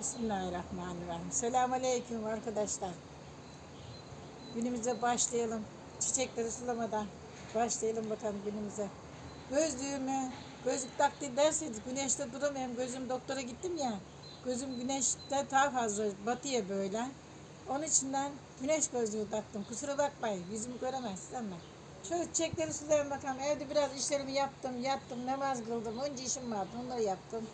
Bismillahirrahmanirrahim. Selamun Aleyküm arkadaşlar. Günümüze başlayalım. Çiçekleri sulamadan başlayalım bakalım günümüze. Gözlüğümü, gözlük taktı derseniz güneşte duramıyorum. Gözüm doktora gittim ya. Gözüm güneşte daha fazla batıyor böyle. Onun içinden güneş gözlüğü taktım. Kusura bakmayın yüzümü göremezsiniz ama. Şöyle çiçekleri sulayalım bakalım. Evde biraz işlerimi yaptım, yattım, namaz kıldım. Önce işim vardı, onları yaptım.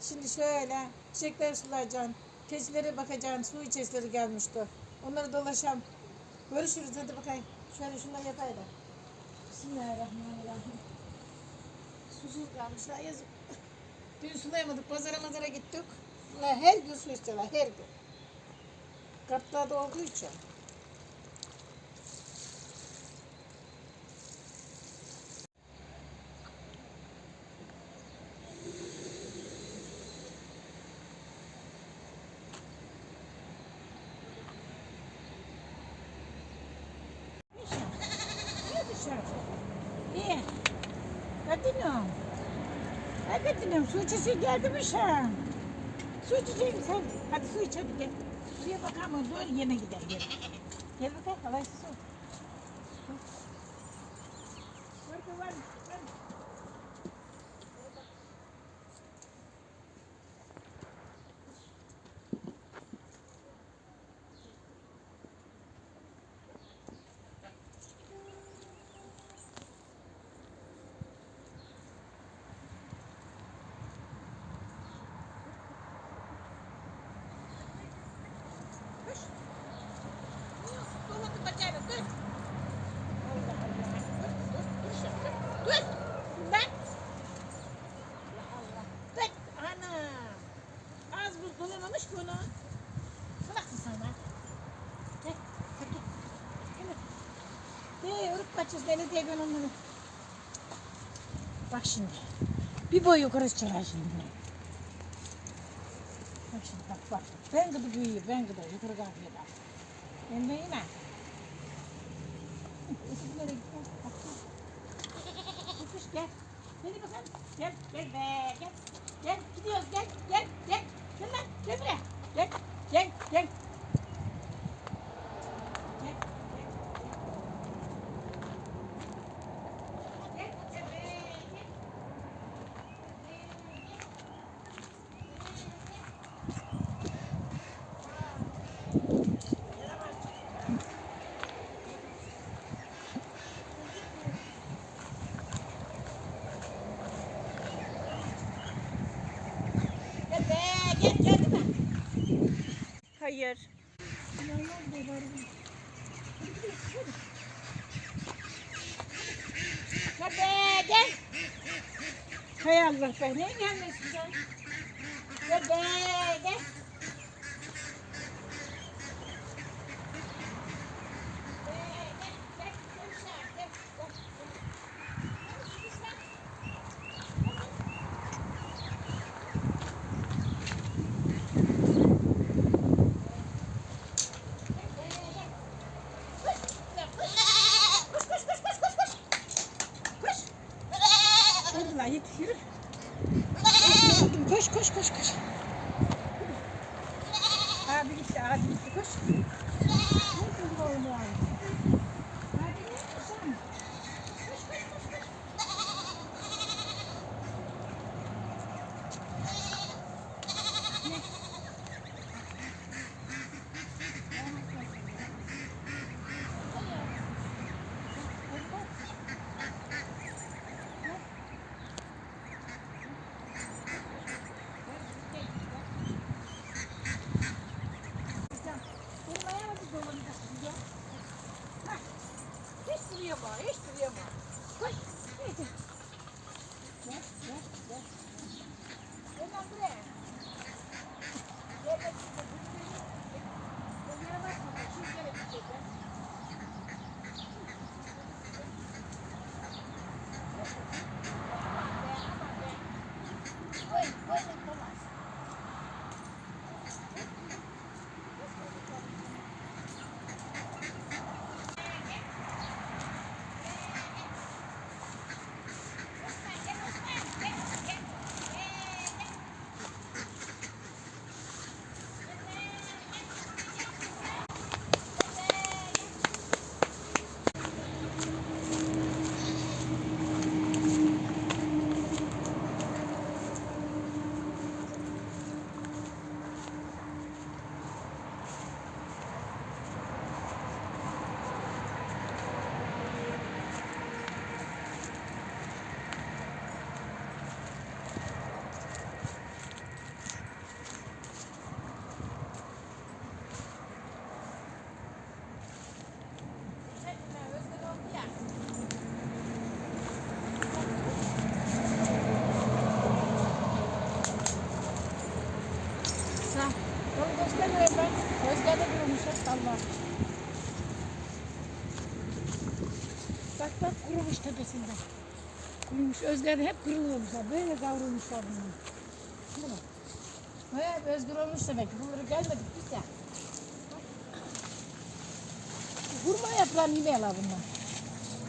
Şimdi şöyle çiçekleri sulayacağım. Keçilere bakacağım. Su içesleri gelmişti. Onları dolaşam. Görüşürüz hadi bakayım. Şöyle şunları yapayım da. Bismillahirrahmanirrahim. Susuz kalmışlar yazık. Dün sulayamadık. Pazara mazara gittik. Her gün su istiyorlar. Her gün. Kartlarda olduğu için. İyi. Kadınım. Hadi kadınım su içesi geldi mi sen? Su içeceğim sen. Hadi su iç hadi gel. Suya bakalım dur yeme gider gel. Bakalım su. Su. Var mı, var mı, var mı? Koş. Dolandı bacağını dur. Allah Allah. Dur, dur, dur şimdi, dur. Dur. Lan. Allah Allah. Dur. Ana. Az buz dolamamış ki onu. Salaksın sen lan. Gel. Gel. Gel. Irık kaçız diye ben onları. Bak şimdi. Bir boy yukarı çıkar şimdi. Bak şimdi bak bak. Ben gıdı büyüyor, ben gıdı yukarı kalkıyor bak. Ben de yine. Nereye gitti? Bak. Kuş gel. Hadi bakalım. Gel, gel be, gel. Gel, gidiyoruz, gel, gel, gel. Gel lan, gel buraya. Gel, gel. Gel, gel değil mi? Hayır. Gel be, gel. Hay Allah be, niye gelmiyorsun sen? Gel be, gel. Kurumuş tepesinde. Kurumuş. Özgür'de hep kırılıyormuşlar. Böyle kavrulmuşlar bunlar. Bak. Evet özgür olmuş demek ki. Bunları gelmedik biz ya. Hurma yaprağını yemeyeler bunlar.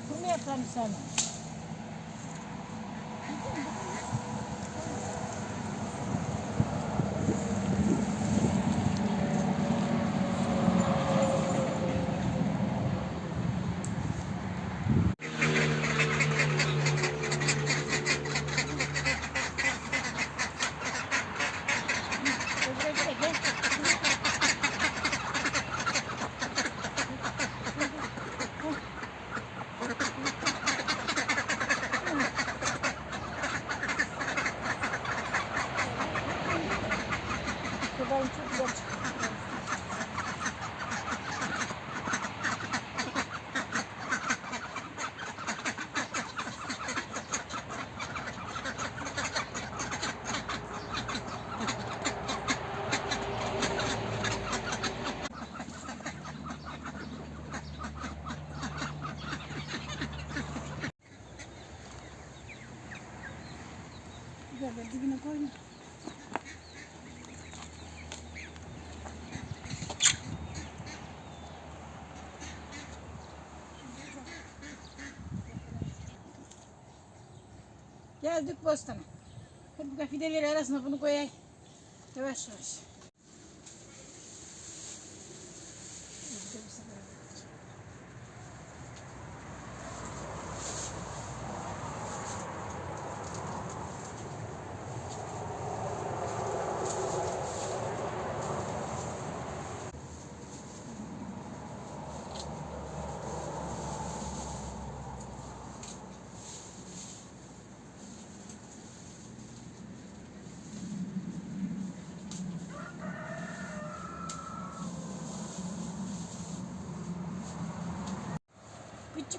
Hurma yaprağını sevmem. ゲスト。Böyle dibine koyma. Geldik bostana. Hadi bu fideleri arasına bunu koyayım. Yavaş yavaş.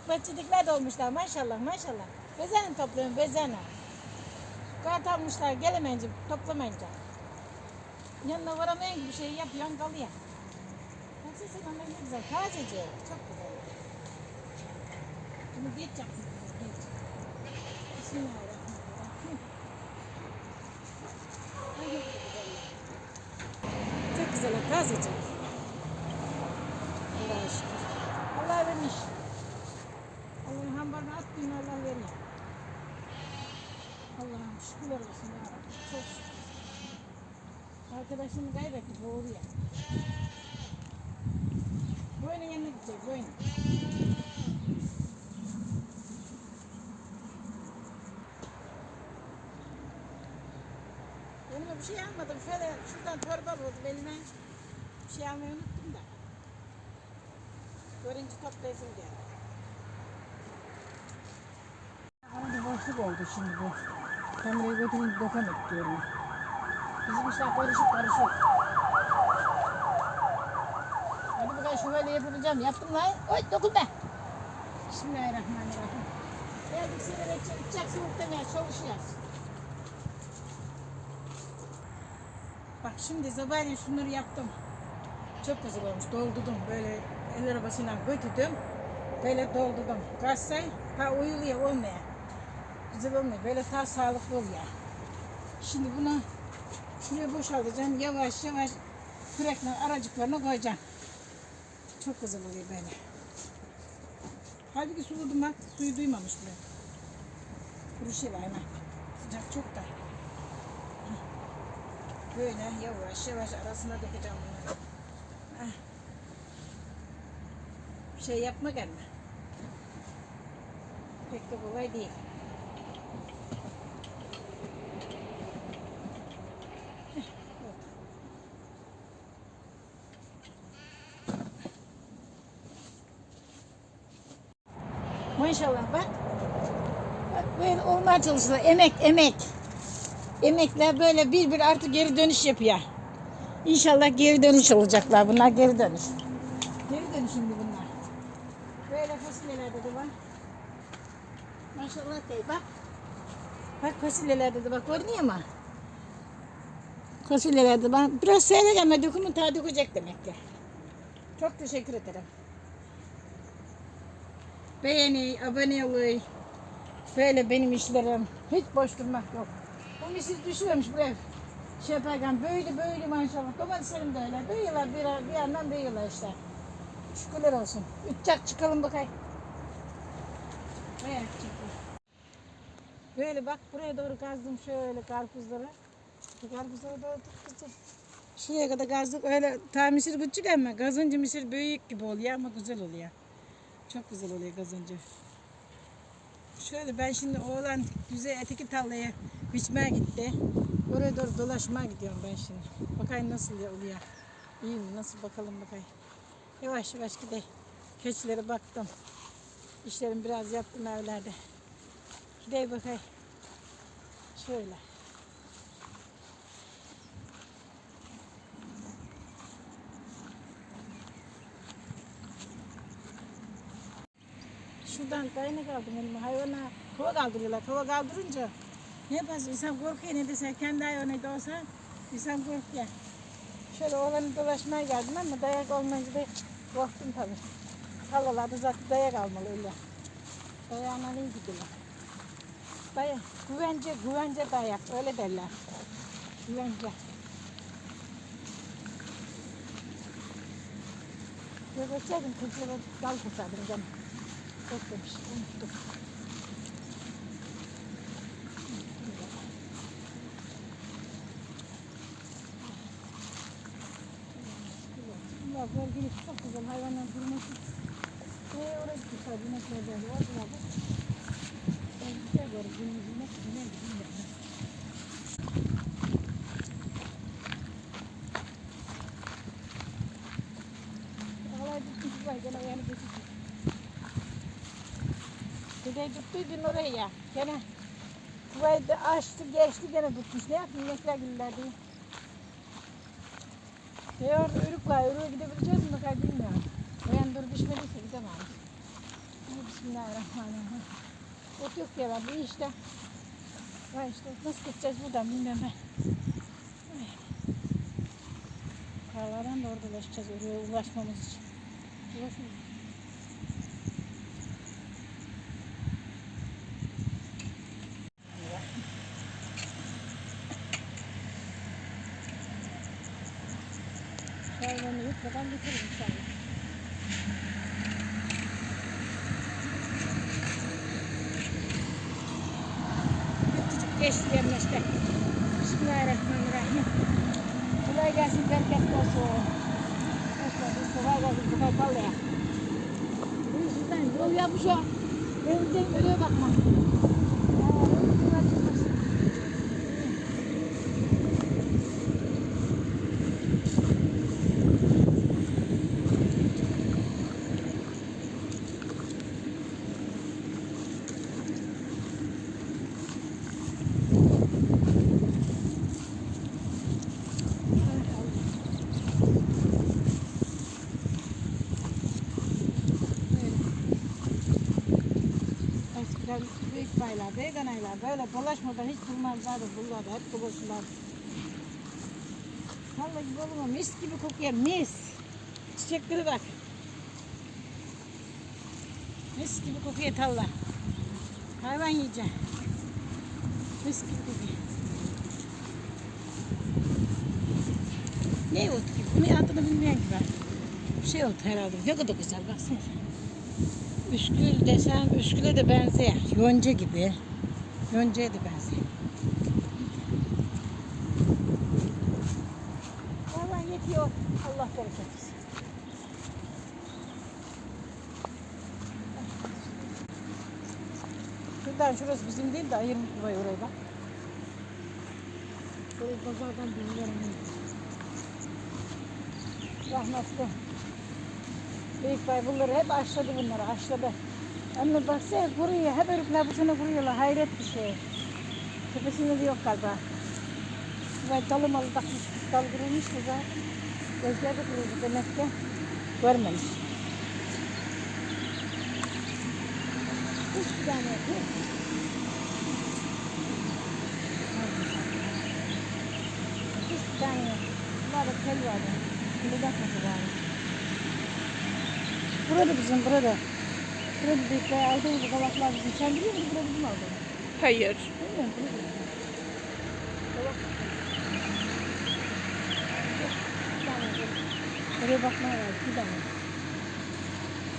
Bahçedikler de olmuşlar maşallah maşallah. Bezeni topluyorum bezeni. Kağıt almışlar gelemeyince toplamayınca. Yanına varamayın bir şey yapıyorsun kalıyor. Nasıl sen onlar ne güzel tazecik çok güzel. Bunu geç yaptım. Geç. Bismillahirrahmanirrahim. Çok güzel tazecik. Kaybetti boğuluyor. Boyuna yanına gidecek. Yanıma bir şey almadım. Şöyle şuradan torba buldum elime. Bir şey almayı unuttum da. Görünce toplayasım geldi. Bana bir boşluk oldu şimdi bu. Kamerayı götürün dokan diyorum. Bizim işler karışık karışık. Hadi bakalım şöyle yapacağım. Yaptım lan. Oy dokunma. Bismillahirrahmanirrahim. Geldik sigara içecek, içeceksin muhtemelen çalışacağız. Bak şimdi sabahleyin şunları yaptım. Çok güzel olmuş. Doldurdum böyle el arabasıyla götürdüm. Böyle doldurdum. Kaçsay ta uyuluyor olmuyor. Güzel olmuyor. Böyle ta sağlıklı oluyor. Şimdi bunu şuraya boşaltacağım. Yavaş yavaş kürekle aracıklarına koyacağım. Çok güzel oluyor böyle. Halbuki suladım bak. Suyu duymamış bile. Kuru şey var hemen. Sıcak çok da. Böyle yavaş yavaş arasına dökeceğim bunları. Heh. Bir şey yapma gelme. Pek de kolay değil. Maşallah bak. Bak böyle olmaya çalışıyorlar. Emek, emek. Emekler böyle bir bir artık geri dönüş yapıyor. İnşallah geri dönüş olacaklar. Bunlar geri dönüş. Geri dönüş şimdi bunlar. Böyle fasulyelerde de var. Maşallah değil bak. Bak fasulyelerde de bak görünüyor mu? Fasulyeler de ben biraz seyrek ama dökümün tadı dökecek demek ki. Çok teşekkür ederim. Beğeni, abone olun. Böyle benim işlerim. Hiç boş durmak yok. Bu misir düşüyormuş buraya. Şey yaparken böyle böyle maşallah. Domateslerim de öyle. Büyüyorlar bir, bir yandan büyüyorlar işte. Şükürler olsun. Ütçak çıkalım bakayım. Bayağı çıktı. Böyle bak buraya doğru kazdım şöyle karpuzları. Bu karpuzları doğru tuttum. Şuraya kadar kazdık. Öyle ta misir küçük ama gazıncı misir büyük gibi oluyor ama güzel oluyor. Çok güzel oluyor gazıncı. Şöyle ben şimdi oğlan güzel eteki tarlaya biçmeye gitti. Oraya doğru dolaşmaya gidiyorum ben şimdi. Bakayım nasıl oluyor. İyi mi? Nasıl bakalım bakayım. Yavaş yavaş gideyim. Keçilere baktım. İşlerimi biraz yaptım evlerde. Gideyim bakayım. Şöyle. Şuradan kaynak aldım elime. Hayvana kova kaldırıyorlar. Kova kaldırınca ne yaparsın? İnsan korkuyor ne desen kendi hayvanı da olsa insan korkuyor. Şöyle oğlanı dolaşmaya geldim ama dayak olmayınca da korktum tabii. Havalarda zaten dayak almalı öyle. Dayağına iyi gidiyorlar. Dayak, güvence, güvence dayak öyle derler. Güvence. Açardım, kızlara dal keserdim canım. Demiş, unuttum. Bunlar bölgelik çok güzel hayvanlar durması. Ve oraya gitmişler, inekler de var. Var da. Güzel böyle günümüz inek, inek, inek. Ağlar gitmiş var, gene yani götürdü. De tuttuydun oraya. Gene Kuvayı da açtı, geçti gene tutmuş. Ne yapayım, inekler güller diye. Diyor, ürük var, ürüğe gidebileceğiz mi? Bakar bilmiyorum. Ben dur pişmediyse gidemem. Bismillahirrahmanirrahim. Ot yok ya ben bir işte. Vay işte nasıl gideceğiz buradan bilmiyorum ben. Karlardan da orada ulaşacağız oraya ulaşmamız için. Ulaşmıyoruz. Hayvanı yutmadan bitiririm inşallah. Küçücük geçti yerine işte. Bismillahirrahmanirrahim. Kolay gelsin, bereketli olsun. Hoş geldin, kolay gelsin, kolay kal ya. Bu yüzden yol yapmış o. Evden görüyor bakma. Büyük baylar, beyganaylar böyle dolaşmadan hiç durmazlardı, buralarda hep dolaşırlar. Vallahi gibi mu? Mis gibi kokuyor, mis. Çiçekleri bak. Mis gibi kokuyor tavla. Hayvan yiyecek. Mis gibi kokuyor. Ne ot ki? Bunun adını bilmeyen ben. Bir şey ot herhalde. Ne kadar güzel baksana. Üskül desem Üskül'e de benzeyer. Yonca gibi. Yonca'ya da benzeyer. Vallahi yetiyor. Allah bereket versin. Şuradan şurası bizim değil de ayırmış burayı oraya bak. Şurayı pazardan bilmiyorum. Rahmetli. Büyük bay bunları hep aşladı bunları aşladı. Ama baksana kuruyor. Hep örükler bu sene kuruyorlar. Hayret bir şey. Tepesinde de yok galiba. Vay dalı malı takmış. Dal kurulmuş mu zaten? De kuruldu demek ki. Görmemiş. Üç tane. Üç. Üç tane. Bunlar da tel var. ya. Bunu bakması lazım. Burada bizim burada. Burada büyükler aldığımız kabaklar bizim. Sen biliyor musun burada bizim aldığımız? Hayır. Bilmiyorum. Burada. Kabak. Oraya bakmaya var. Bir tane.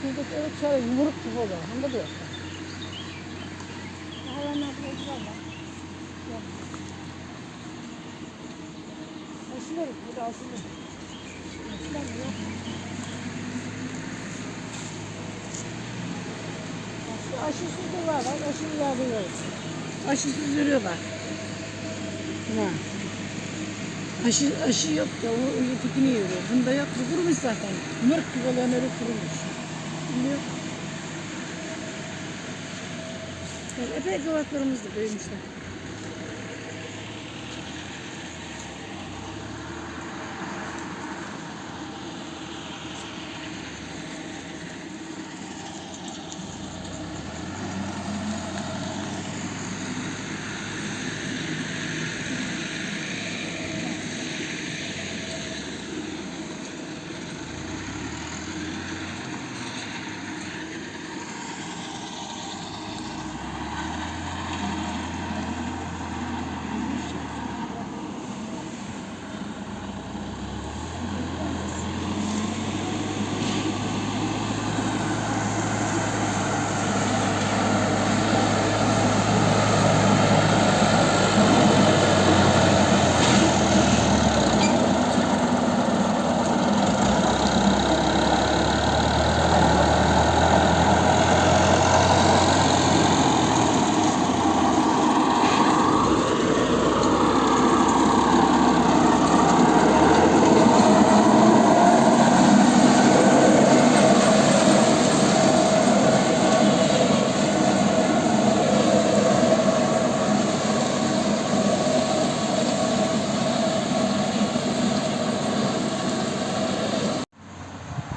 Şuradaki evet şöyle yumruk gibi oluyor. Bunda da yok. Hayvanlar burada güzeller. Yok. Aşıları burada aşıları. Aşılar yok. Aşısız da var. Bak aşılı yağda yok. Aşısız yürüyorlar. Ha. Aşı, aşı yok da o ötekini yürüyor. Bunda yok. Bu kurumuş zaten. Mırk gibi olan öyle kurumuş. Bunda yok. Yani epey kavaklarımız da büyümüşler.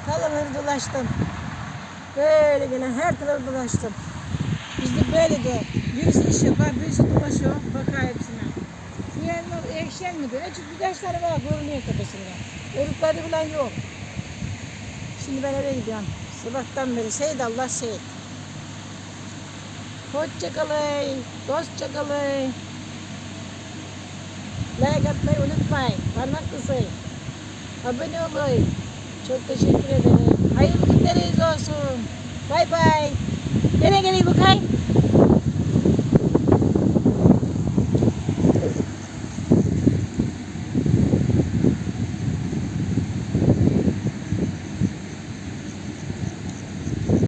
Kalanları dolaştım. Böyle gene her tarafı dolaştım. Bizde böyle de birisi iş yapar, birisi dolaşıyor, bakar hepsine. Yanlar ekşen mi böyle? Çünkü birkaç tane var görünüyor tepesinde. Örükleri falan yok. Şimdi ben eve gidiyorum. Sabahtan beri Seyit Allah Seyit. Hoşça kalın, dostça kalın. Like atmayı unutmayın. Parmak kısayın. Abone olun. Çok teşekkür ederim. Hayırlı günleriniz olsun. bye bye. Cái cái này bực hay